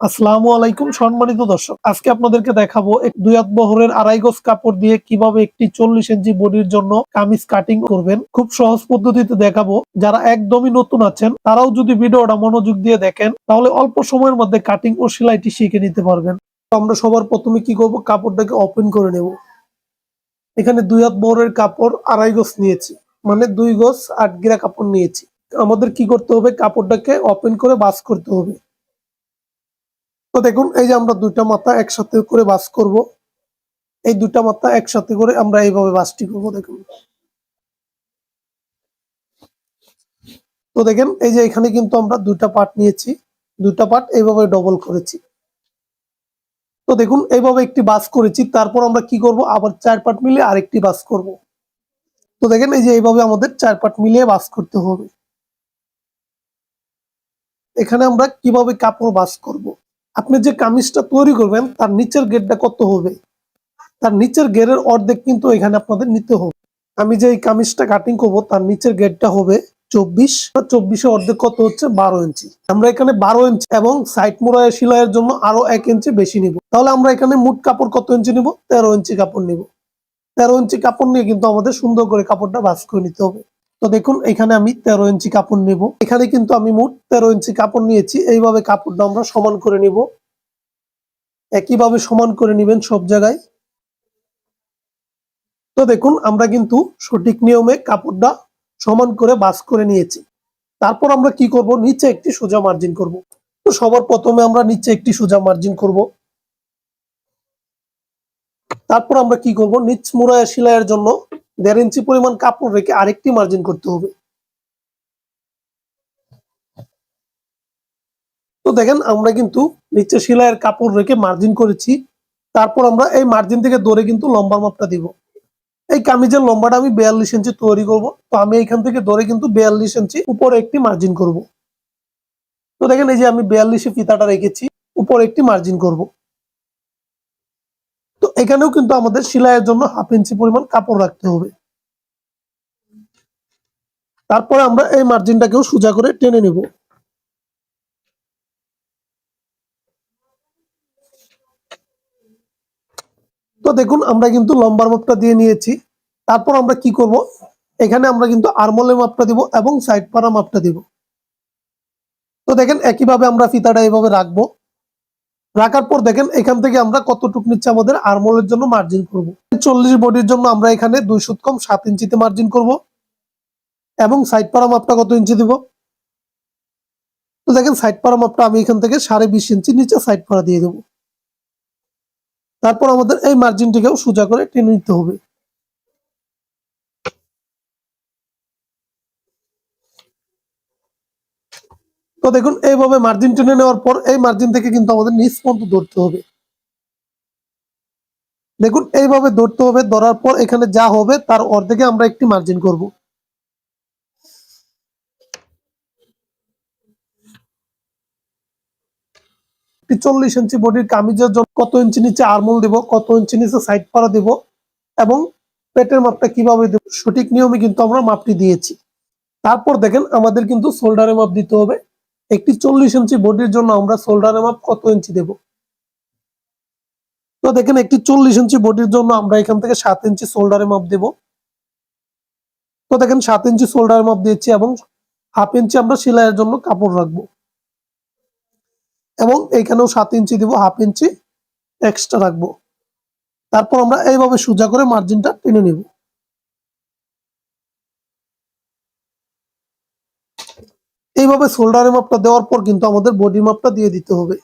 আসসালামু আলাইকুম সম্মানিত দর্শক। আজকে আপনাদেরকে দেখাবো দুই হাত বহরের আড়াই গজ কাপড় দিয়ে কীভাবে একটি চল্লিশ ইঞ্চি বডির জন্য কামিজ কাটিং করবেন। খুব সহজ পদ্ধতিতে দেখাবো। যারা একদমই নতুন আছেন, তারাও যদি ভিডিওটা মনোযোগ দিয়ে দেখেন, তাহলে অল্প সময়ের মধ্যে কাটিং ও সেলাইটি শিখে নিতে পারবেন। আমরা সবার প্রথমে কি করব? কাপড়টাকে ওপেন করে নেব। এখানে দুই হাত বহরের কাপড় আড়াই গজ নিয়েছি মানে দুই গজ আট গিরা কাপড় নিয়েছি। আমাদের কি করতে হবে? কাপড়টাকে ওপেন করে বাস করতে হবে। তো দেখুন, এই যে আমরা দুইটা মাথা একসাথে করে বাস করব। এই দুইটা মাথা একসাথে করে আমরা এইভাবে বাসটি করব, দেখুন। তো দেখেন, এই যে এখানে কিন্তু আমরা দুইটা পার্ট নিয়েছি। দুইটা পার্ট এইভাবে ডবল করেছি। তো দেখুন, এইভাবে একটি বাস করেছি, তারপর আমরা কি করব? আবার চার পার্ট মিলে আরেকটি বাস করব। তো দেখেন, এই যে এইভাবে আমাদের চার পার্ট মিলিয়ে বাস করতে হবে। এখানে আমরা কীভাবে কাপড় বাস করব? আপনি যে কামিজটা তৈরি করবেন, তার নিচের গেটটা কত হবে? তার নিচের গেরের অর্ধেক কিন্তু এখানে আপনাদের নিতে হবে। আমি যে এই কামিজটা কাটিং করব, তার নিচের গেটটা হবে চব্বিশ। চব্বিশে অর্ধেক কত হচ্ছে? বারো ইঞ্চি। আমরা এখানে বারো ইঞ্চি এবং সাইড মোড়ায় সেলাইয়ের জন্য আরও এক ইঞ্চি বেশি নিব। তাহলে আমরা এখানে মুট কাপড় কত ইঞ্চি নিব? তেরো ইঞ্চি কাপড় নিব। তেরো ইঞ্চি কাপড় নিয়ে কিন্তু আমাদের সুন্দর করে কাপড়টা ভাঁজ করে নিতে হবে। তো দেখুন, এখানে আমি তেরো ইঞ্চি কাপড় নেব। এখানে কিন্তু আমি মোট তেরো ইঞ্চি কাপড় নিয়েছি। এইভাবে কাপড়টা আমরা সমান করে নিব। একইভাবে সমান করে নেবেন সব জায়গায়। তো দেখুন, আমরা কিন্তু সঠিক নিয়মে কাপড়টা সমান করে বাস করে নিয়েছি। তারপর আমরা কি করব? নিচে একটি সোজা মার্জিন করব। তো সবার প্রথমে আমরা নিচে একটি সোজা মার্জিন করব। তারপর আমরা কি করব? নিচ মুড়ায় সেলাইয়ের জন্য দেড় ইঞ্চি পরিমাণ কাপড় রেখে আরেকটি মার্জিন করতে হবে। তো দেখেন, আমরা কিন্তু নিচে সেলাইয়ের কাপড় রেখে মার্জিন করেছি। তারপর আমরা এই মার্জিন থেকে দৌড়ে কিন্তু লম্বা মাপটা দিব। এই কামিজের লম্বাটা আমি বিয়াল্লিশ ইঞ্চি তৈরি করব। তো আমি এখান থেকে দৌড়ে কিন্তু বিয়াল্লিশ ইঞ্চি উপরে একটি মার্জিন করব। তো দেখেন, এই যে আমি বিয়াল্লিশে ফিতাটা রেখেছি, উপরে একটি মার্জিন করব। তো এখানেও কিন্তু আমাদের সেলাইয়ের জন্য হাফ ইঞ্চি পরিমাণ কাপড় রাখতে হবে। তারপরে আমরা এই মার্জিনটাকেও সোজা করে টেনে নেব। তো দেখুন, আমরা কিন্তু লম্বার মাপটা দিয়ে নিয়েছি। তারপর আমরা কি করব? এখানে আমরা কিন্তু আরমলের মাপটা দিব এবং সাইড পাড়া মাপটা দিব। তো দেখেন, একইভাবে আমরা ফিতাটা এইভাবে রাখব। রাখার পর দেখেন, এখান থেকে আমরা কতটুক নিচ্ছে আমাদের আরমোলের জন্য মার্জিন করব। চল্লিশ বডির জন্য আমরা এখানে দুই সুত কম সাত ইঞ্চিতে মার্জিন করব। এবং সাইড পাড়া মাপটা কত ইঞ্চি দিব? তো দেখেন সাইড পাড়া মাপটা আমি এখান থেকে সাড়ে বিশ ইঞ্চি নিচে সাইড পাড়া দিয়ে দেবো। তারপর আমাদের এই মার্জিনটিকেও সোজা করে টেনে নিতে হবে। তো দেখুন, এইভাবে মার্জিন টেনে নেওয়ার পর এই মার্জিন থেকে কিন্তু আমাদের নিচ পর্যন্ত ধরতে হবে। দেখুন, এইভাবে ধরতে হবে, ধরার পর এখানে যা হবে তার অর্ধেকে আমরা একটি মার্জিন করব। চল্লিশ ইঞ্চি বডির কামিজের জন্য কত ইঞ্চি নিচে আরমোল দিব, কত ইঞ্চি নিচে সাইড পাড়া দিব এবং পেটের মাপটা কীভাবে দেব, সঠিক নিয়মে কিন্তু আমরা মাপটি দিয়েছি। তারপর দেখেন আমাদের কিন্তু শোল্ডারের মাপ দিতে হবে। একটি চল্লিশ ইঞ্চি বডির জন্য আমরা শোল্ডারের মাপ কত ইঞ্চি দেব? তো দেখেন একটি চল্লিশ ইঞ্চি বডির জন্য আমরা এখান থেকে সাত ইঞ্চি শোল্ডারের মাপ দেব। তো দেখেন সাত ইঞ্চি শোল্ডারের মাপ দিয়েছি এবং হাফ ইঞ্চি আমরা সেলাইয়ের জন্য কাপড় রাখব। এবং এখানেও সাত ইঞ্চি দিব, হাফ ইঞ্চি এক্সট্রা রাখব। তারপর আমরা এইভাবে সোজা করে মার্জিনটা টেনে নিব। এইভাবে শোল্ডারের মাপটা দেওয়ার পর কিন্তু আমাদের বডি মাপটা দিয়ে দিতে হবে।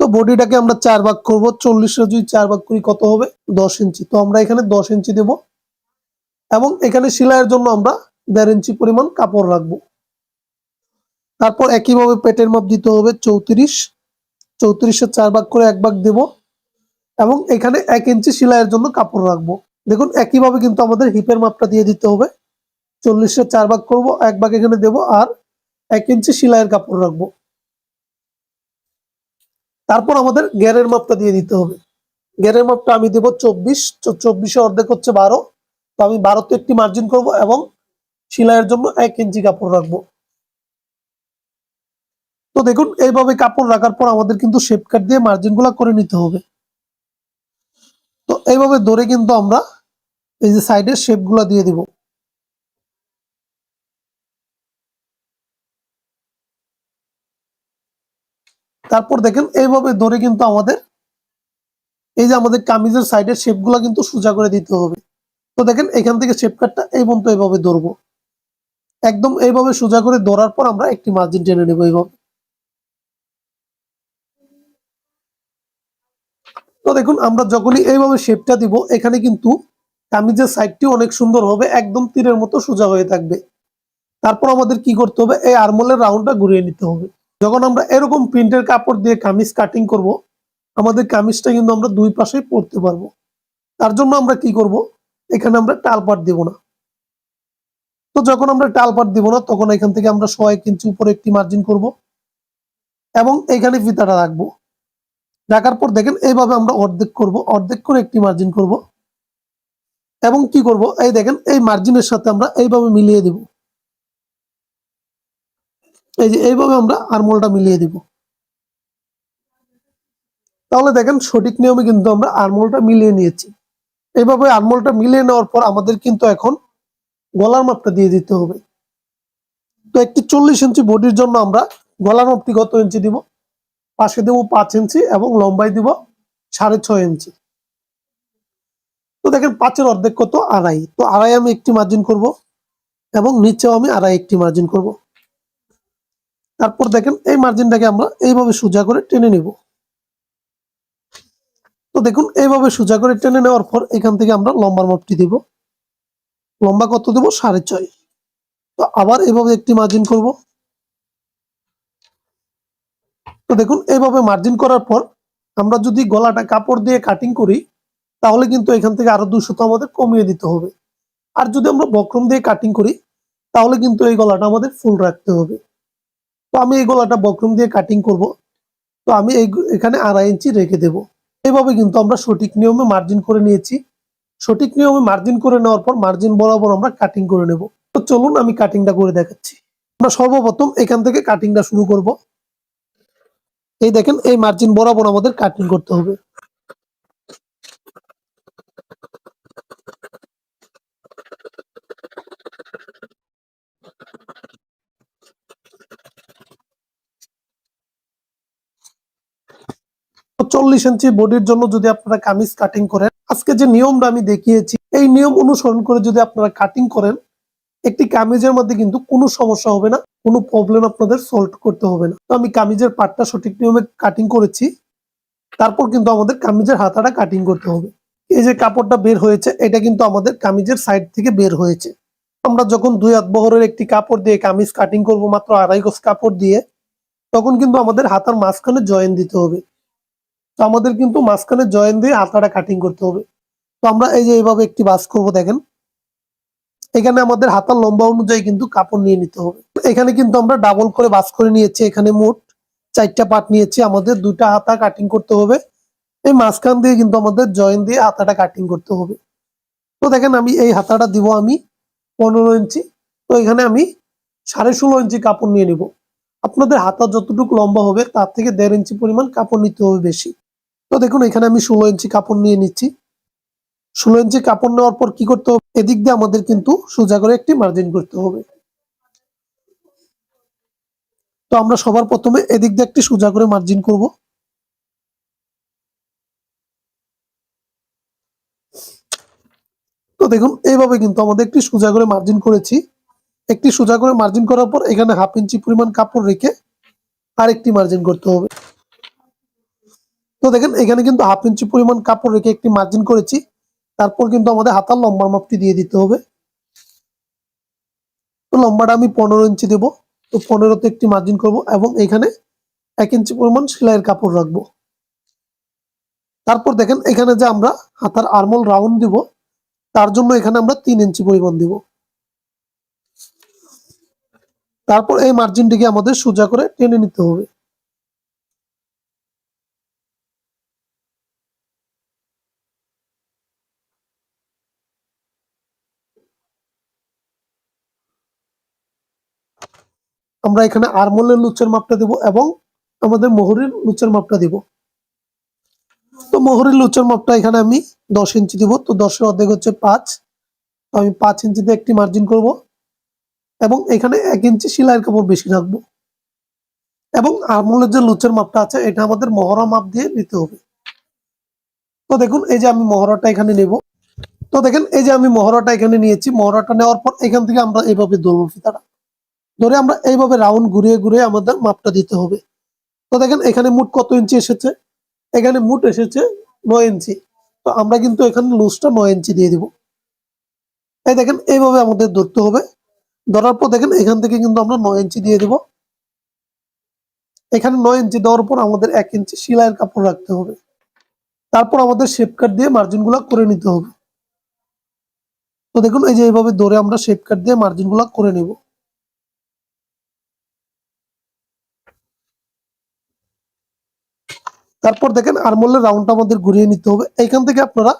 তো বডিটাকে আমরা চার ভাগ করব চল্লিশ যদি চার ভাগ করি কত হবে? দশ ইঞ্চি। তো আমরা এখানে দশ ইঞ্চি দেব। এবং এখানে সেলাইয়ের জন্য আমরা দেড় ইঞ্চি পরিমাণ কাপড় রাখব। তারপর একইভাবে পেটের মাপ দিতে হবে চৌত্রিশ। চৌত্রিশের চার ভাগ করে এক ভাগ দেব এবং এখানে এক ইঞ্চি সেলাইয়ের জন্য কাপড় রাখব। দেখুন, একইভাবে কিন্তু আমাদের হিপের মাপটা দিয়ে দিতে হবে। চল্লিশের চার ভাগ করব, এক ভাগ এখানে দেব আর এক ইঞ্চি সেলাইয়ের কাপড় রাখব। তারপর আমাদের গ্যারের মাপটা দিয়ে দিতে হবে। গ্যারের মাপটা আমি দেব চব্বিশ। চব্বিশে অর্ধেক হচ্ছে বারো। তো আমি বারোতে একটি মার্জিন করব এবং সেলাইয়ের জন্য এক ইঞ্চি কাপড় রাখব। তো দেখুন, এইভাবে কাপড় রাখার পর আমাদের কিন্তু শেপ কাট দিয়ে মার্জিনগুলা করে নিতে হবে। তো এইভাবে ধরে কিন্তু আমরা এই যে সাইডের শেপগুলা দিয়ে দিব। তারপর দেখেন, এইভাবে ধরে কিন্তু আমাদের এই যে আমাদের কামিজের সাইডের শেপগুলা কিন্তু সোজা করে দিতে হবে। তো দেখেন, এখান থেকে শেপ কাটটা এই পর্যন্ত এইভাবে ধরবো। একদম এইভাবে সোজা করে ধরার পর আমরা একটি মার্জিন টেনে নেব এইভাবে। তো দেখুন, আমরা যখনই এইভাবে শেপটা দিব, এখানে কিন্তু কামিজের সাইডটি অনেক সুন্দর হবে, একদম তীরের মতো সোজা হয়ে থাকবে। তারপর আমাদের কি করতে হবে? এই আরমোলের রাউন্ডটা ঘুরিয়ে নিতে হবে। যখন আমরা এরকম প্রিন্টের কাপড় দিয়ে কামিজ কাটিং করব, আমাদের কামিজটা কিন্তু আমরা দুই পাশে পরতে পারব। তার জন্য আমরা কি করব? এখানে আমরা টাল পাট দিব না। তো যখন আমরা টাল পাট দিব না, তখন এখান থেকে আমরা ছয় ইঞ্চি উপরে একটি মার্জিন করব এবং এখানে ফিতাটা রাখব। রাখার পর দেখেন, এইভাবে আমরা অর্ধেক করব, অর্ধেক করে একটি মার্জিন করব। এবং কি করব? এই দেখেন, এই মার্জিনের সাথে আমরা এইভাবে মিলিয়ে দিব। এই যে এইভাবে আমরা আরমোলটা মিলিয়ে দিব। তাহলে দেখেন, সঠিক নিয়মে কিন্তু আমরা আরমোলটা মিলিয়ে নিয়েছি। এইভাবে আরমোলটা মিলিয়ে নেওয়ার পর আমাদের কিন্তু এখন গলার মাপটা দিয়ে দিতে হবে। তো একটি চল্লিশ ইঞ্চি বডির জন্য আমরা গলার মাপটি কত ইঞ্চি দিব? পাশে দেবো পাঁচ ইঞ্চি এবং লম্বাই দিব সাড়ে ছয় ইঞ্চি। তো দেখেন পাঁচের অর্ধেক কত? আড়াই। তো আড়াই আমি একটি মার্জিন করব এবং নিচেও আমি আড়াই একটি মার্জিন করব। তারপর দেখেন এই মার্জিনটাকে আমরা এইভাবে সোজা করে টেনে নিব। তো দেখুন, এইভাবে সোজা করে টেনে নেওয়ার পর এখান থেকে আমরা লম্বার মাপটি দিব। লম্বা কত দেব? সাড়ে ছয়। তো আবার এইভাবে একটি মার্জিন করব। তো দেখুন, এইভাবে মার্জিন করার পর আমরা যদি গলাটা কাপড় দিয়ে কাটিং করি, তাহলে কিন্তু এখান থেকে আরও দুশো তো আমাদের কমিয়ে দিতে হবে। আর যদি আমরা বক্রম দিয়ে কাটিং করি, তাহলে কিন্তু এই গলাটা আমাদের ফুল রাখতে হবে। তো আমি এই গলাটা বক্রম দিয়ে কাটিং করব। তো আমি এই এখানে আড়াই ইঞ্চি রেখে দেব। এইভাবে কিন্তু আমরা সঠিক নিয়মে মার্জিন করে নিয়েছি। সঠিক নিয়মে মার্জিন করে নেওয়ার পর মার্জিন বরাবর আমরা কাটিং করে নেব। তো চলুন আমি কাটিংটা করে দেখাচ্ছি। আমরা সর্বপ্রথম এখান থেকে কাটিংটা শুরু করব। এই দেখেন, এই মার্জিন বরাবর আমাদের কাটিং করতে হবে। চল্লিশ ইঞ্চি বডির জন্য যদি আপনারা কামিজ কাটিং করেন, আজকে যে নিয়মটা আমি দেখিয়েছি, এই নিয়ম অনুসরণ করে যদি আপনারা কাটিং করেন একটি কামিজের মধ্যে কিন্তু কোনো সমস্যা হবে না, কোনো প্রবলেম আপনাদের সলভ করতে হবে না। তো আমি কামিজের পাটটা সঠিক নিয়মে কাটিং করেছি, তারপর কিন্তু আমাদের কামিজের হাতাটা কাটিং করতে হবে। এই যে কাপড়টা বের হয়েছে, এটা কিন্তু আমাদের কামিজের সাইড থেকে বের হয়েছে। আমরা যখন দুই হাত বহরের একটি কাপড় দিয়ে কামিজ কাটিং করব, মাত্র আড়াই গজ কাপড় দিয়ে, তখন কিন্তু আমাদের হাতার মাঝখানে জয়েন দিতে হবে। তো আমাদের কিন্তু মাঝখানে জয়েন দিয়ে হাতাটা কাটিং করতে হবে। তো আমরা এই যে এইভাবে একটি বাস করব, দেখেন। এখানে আমাদের হাতার লম্বা অনুযায়ী কিন্তু কাপড় নিয়ে নিতে হবে। এখানে কিন্তু আমরা ডাবল করে বাস করে নিয়েছি। এখানে মোট চারটা পাট নিয়েছি। আমাদের দুটা হাতা কাটিং করতে হবে। এই মাঝখান দিয়ে কিন্তু আমাদের জয়েন দিয়ে হাতাটা কাটিং করতে হবে। তো দেখেন আমি এই হাতাটা দিব আমি পনেরো ইঞ্চি তো এখানে আমি সাড়ে ষোলো ইঞ্চি কাপড় নিয়ে নিব। আপনাদের হাতা যতটুকু লম্বা হবে, তার থেকে দেড় ইঞ্চি পরিমাণ কাপড় নিতে হবে বেশি। তো দেখুন, এখানে আমি ষোলো ইঞ্চি কাপড় নিয়ে নিচ্ছি। ষোলো ইঞ্চি কাপড় নেওয়ার পর কি করতে হবে? এদিক দিয়ে আমাদের কিন্তু সোজা করে একটি মার্জিন করতে হবে। তো আমরা সবার প্রথমে এদিক দিয়ে একটি সোজা করে মার্জিন করব। তো দেখুন, এইভাবে কিন্তু আমাদের একটি সোজা করে মার্জিন করেছি। একটি সোজা করে মার্জিন করার পর এখানে হাফ ইঞ্চি পরিমাণ কাপড় রেখে আরেকটি মার্জিন করতে হবে। তো দেখেন, এখানে কিন্তু হাফ ইঞ্চি পরিমাণ কাপড় রেখে একটি মার্জিন করেছি। তারপর কিন্তু আমাদের হাতার লম্বার মাপটি দিয়ে দিতে হবে। তো লম্বাটা আমি পনেরো ইঞ্চি দেবো। তো পনেরোতে একটি মার্জিন করব এবং এখানে এক ইঞ্চি পরিমাণ সেলাইয়ের কাপড় রাখব। তারপর দেখেন এখানে যে আমরা হাতার আরমোল রাউন্ড দিব, তার জন্য এখানে আমরা তিন ইঞ্চি পরিমাণ দিব। তারপর এই মার্জিনটিকে আমাদের সোজা করে টেনে নিতে হবে। আমরা এখানে আরমোলের লুচের মাপটা দেব এবং আমাদের মোহরের লুচের মাপটা দিব। তো মোহরের লুচের মাপটা এখানে আমি দশ ইঞ্চি দিব। তো দশের অর্ধেক হচ্ছে পাঁচ। তো আমি পাঁচ ইঞ্চিতে একটি মার্জিন করব এবং এখানে এক ইঞ্চি সেলাইয়ের কাপড় বেশি রাখব। এবং আরমোলের যে লুচের মাপটা আছে, এটা আমাদের মহড়া মাপ দিয়ে নিতে হবে। তো দেখুন, এই যে আমি মহড়াটা এখানে নেব। তো দেখেন, এই যে আমি মহড়াটা এখানে নিয়েছি, মহড়াটা নেওয়ার পর এখান থেকে আমরা এইভাবে ধরবো ফিতাটা। ধরে আমরা এইভাবে রাউন্ড ঘুরিয়ে ঘুরিয়ে আমাদের মাপটা দিতে হবে। তো দেখেন, এখানে মোট কত ইঞ্চি এসেছে? এখানে মোট এসেছে নয় ইঞ্চি। তো আমরা কিন্তু এখানে লুজটা নয় ইঞ্চি দিয়ে দিব। এই দেখেন, এইভাবে আমাদের ধরতে হবে। ধরার পর দেখেন, এখান থেকে কিন্তু আমরা নয় ইঞ্চি দিয়ে দিব। এখানে নয় ইঞ্চি দেওয়ার পর আমাদের এক ইঞ্চি সেলাইয়ের কাপড় রাখতে হবে। তারপর আমাদের শেপ কাট দিয়ে মার্জিনগুলা করে নিতে হবে। তো দেখুন, এই যে এইভাবে ধরে আমরা শেপ কাট দিয়ে মার্জিনগুলা করে নিব। তারপর দেখেন আরমোলের রাউন্ডটা আমাদের ঘুরিয়ে নিতে হবে। এইখান থেকে আপনারা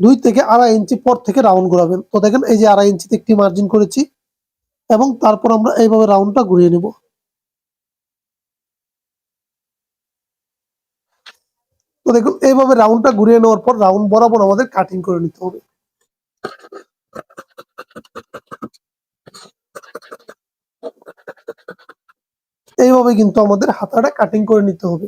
দুই থেকে আড়াই ইঞ্চি পর থেকে রাউন্ড ঘোরাবেন। তো দেখেন এই যে আড়াই ইঞ্চিতে একটি মার্জিন করেছি এবং তারপর আমরা এইভাবে রাউন্ডটা ঘুরিয়ে নিব। তো দেখুন, এইভাবে রাউন্ডটা ঘুরিয়ে নেওয়ার পর রাউন্ড বরাবর আমাদের কাটিং করে নিতে হবে। এইভাবে কিন্তু আমাদের হাতাটা কাটিং করে নিতে হবে।